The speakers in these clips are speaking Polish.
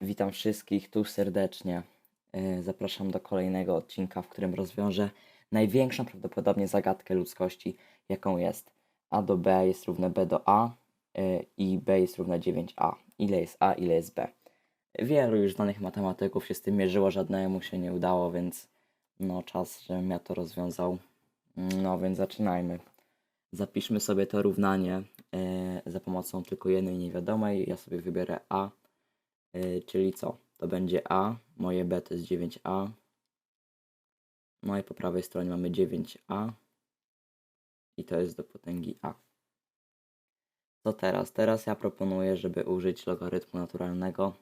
Witam wszystkich tu serdecznie. E, Zapraszam do kolejnego odcinka, w którym rozwiążę największą prawdopodobnie zagadkę ludzkości, jaką jest a do b jest równe b do a e, i b jest równe 9a. Ile jest a, ile jest b? Wielu już znanych matematyków się z tym mierzyło, żadnemu się nie udało, więc no czas, żebym ja to rozwiązał. No więc zaczynajmy. Zapiszmy sobie to równanie e, za pomocą tylko jednej niewiadomej. Ja sobie wybiorę a, e, czyli co? To będzie a, moje b to jest 9a. No i po prawej stronie mamy 9a i to jest do potęgi a. Co teraz? Teraz ja proponuję, żeby użyć logarytmu naturalnego.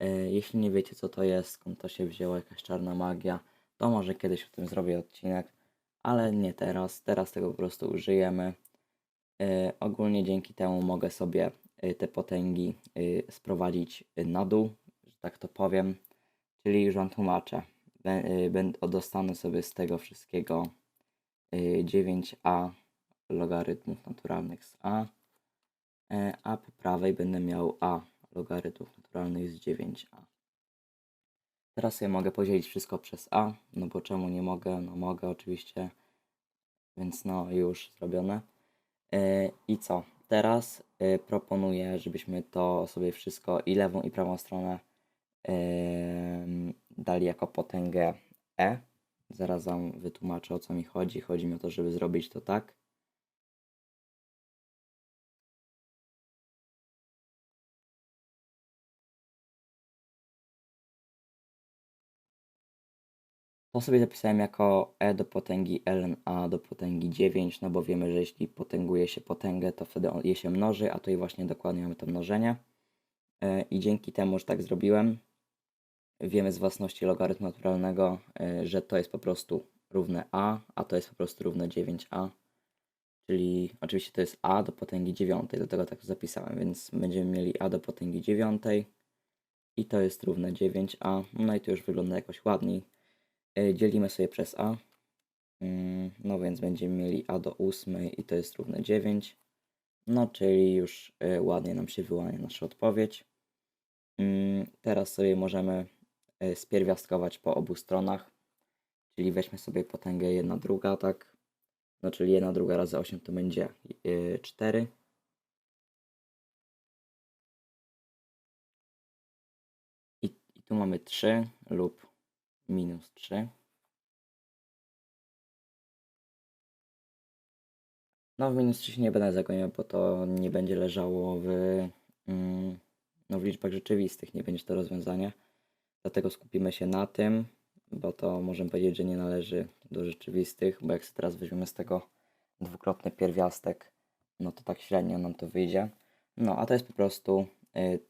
E, Jeśli nie wiecie, co to jest, skąd to się wzięło, jakaś czarna magia, to może kiedyś o tym zrobię odcinek, ale nie teraz. Teraz tego po prostu użyjemy. E, Ogólnie dzięki temu mogę sobie te potęgi e, sprowadzić na dół, że tak to powiem. Czyli już Wam tłumaczę. Będę dostanę sobie z tego wszystkiego e, 9a logarytmów naturalnych z a, a po prawej będę miał a logarytmów naturalnych z 9a. Teraz sobie mogę podzielić wszystko przez a, no bo czemu nie mogę? No mogę oczywiście, więc no już zrobione. I co? Teraz e, proponuję, żebyśmy to sobie wszystko i lewą i prawą stronę em, dali jako potęgę e. Zaraz wam wytłumaczę o co mi chodzi. Chodzi mi o to, żeby zrobić to tak. To sobie zapisałem jako e do potęgi ln a do potęgi 9, no bo wiemy, że jeśli potęguje się potęgę, to wtedy on- je się mnoży, a tutaj właśnie dokładnie mamy to mnożenie. E, I dzięki temu, że tak zrobiłem, wiemy z własności logarytmu naturalnego, e, że to jest po prostu równe a, a to jest po prostu równe 9a. Czyli oczywiście to jest a do potęgi 9, dlatego tak zapisałem, więc będziemy mieli a do potęgi 9 i to jest równe 9a. No i to już wygląda jakoś ładniej. E, Dzielimy sobie przez a. Mm, No więc będziemy mieli a do 8 i to jest równe 9. No czyli już e, ładnie nam się wyłania nasza odpowiedź. Mm, Teraz sobie możemy e, spierwiastkować po obu stronach. Czyli weźmy sobie potęgę 1 druga, tak? No czyli 1 druga razy 8 to będzie e, 4. I, I tu mamy 3 lub minus 3. No w minus 3 się nie będę zagłębiał, bo to nie będzie leżało w, mm, no, w liczbach rzeczywistych, nie będzie to rozwiązanie. Dlatego skupimy się na tym, bo to możemy powiedzieć, że nie należy do rzeczywistych, bo jak sobie teraz weźmiemy z tego dwukrotny pierwiastek, no to tak średnio nam to wyjdzie. No a to jest po prostu y,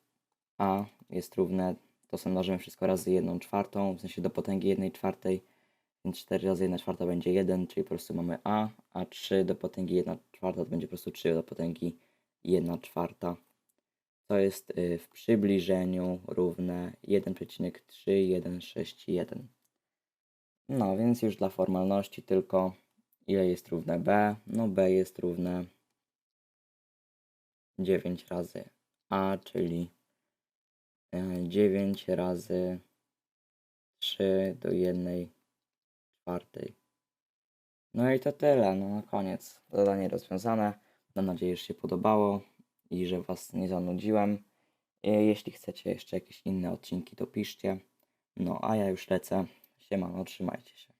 a jest równe, to sobie mnożymy wszystko razy 1 czwartą, w sensie do potęgi 1 czwartej, więc 4 razy 1 czwarta będzie 1, czyli po prostu mamy a, a 3 do potęgi 1 czwarta to będzie po prostu 3 do potęgi 1 czwarta. To jest y, w przybliżeniu równe 1,3161. No więc już dla formalności tylko ile jest równe b? No b jest równe 9 razy a, czyli 9 razy 3 do 1 czwartej. No i to tyle, no na koniec. Zadanie rozwiązane. Mam nadzieję, że się podobało i że Was nie zanudziłem. E, Jeśli chcecie jeszcze jakieś inne odcinki, to piszcie. No a ja już lecę. Siemano, trzymajcie się.